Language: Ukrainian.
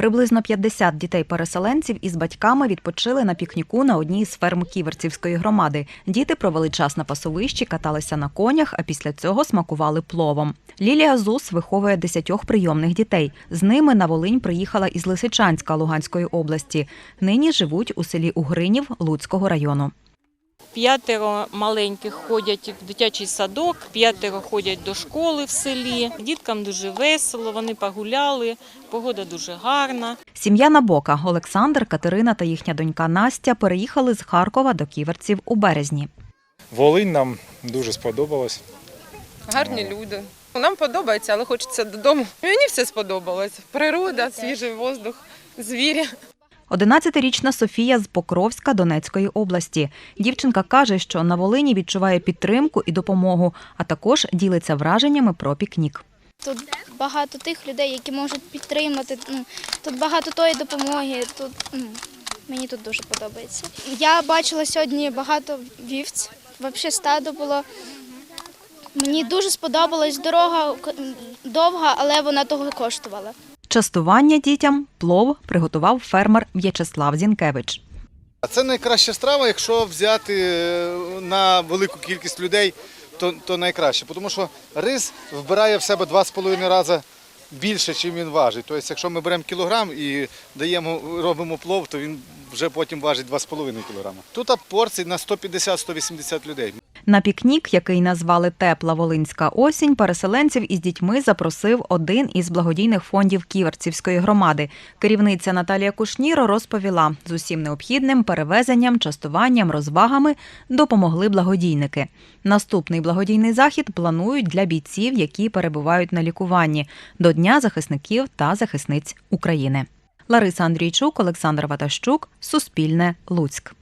Приблизно 50 дітей-переселенців із батьками відпочили на пікніку на одній з ферм Ківерцівської громади. Діти провели час на пасовищі, каталися на конях, а після цього смакували пловом. Лілія Зус виховує десятьох прийомних дітей. З ними на Волинь приїхала із Лисичанська Луганської області. Нині живуть у селі Угринів Луцького району. П'ятеро маленьких ходять в дитячий садок, п'ятеро ходять до школи в селі. Діткам дуже весело, вони погуляли, погода дуже гарна. Сім'я Набока Олександр, Катерина та їхня донька Настя переїхали з Харкова до Ківерців у березні. Волинь нам дуже сподобалась. Гарні люди. Нам подобається, але хочеться додому. Мені все сподобалось. Природа, свіжий воздух, звірі. 11-річна Софія з Покровська Донецької області. Дівчинка каже, що на Волині відчуває підтримку і допомогу, а також ділиться враженнями про пікнік. Тут багато тих людей, які можуть підтримати. Ну, тут багато тої допомоги. Тут ну, мені тут дуже подобається. Я бачила сьогодні багато вівць. Взагалі стадо було. Мені дуже сподобалась дорога довга, але вона того коштувала. Частування дітям плов приготував фермер В'ячеслав Зінкевич. Це найкраща страва, якщо взяти е, на велику кількість людей, то, то найкраще. Тому що рис вбирає в себе 2,5 рази більше, ніж він важить. Тобто, якщо ми беремо кілограм і даємо, робимо плов, то він вже потім важить 2,5 кілограма. Тут порцій на 150-180 людей. На пікнік, який назвали Тепла Волинська осінь, переселенців із дітьми запросив один із благодійних фондів Ківерцівської громади. Керівниця Наталія Кушніро розповіла, з усім необхідним перевезенням, частуванням, розвагами допомогли благодійники. Наступний благодійний захід планують для бійців, які перебувають на лікуванні до Дня захисників та захисниць України. Лариса Андрійчук, Олександр Ватащук, Суспільне, Луцьк.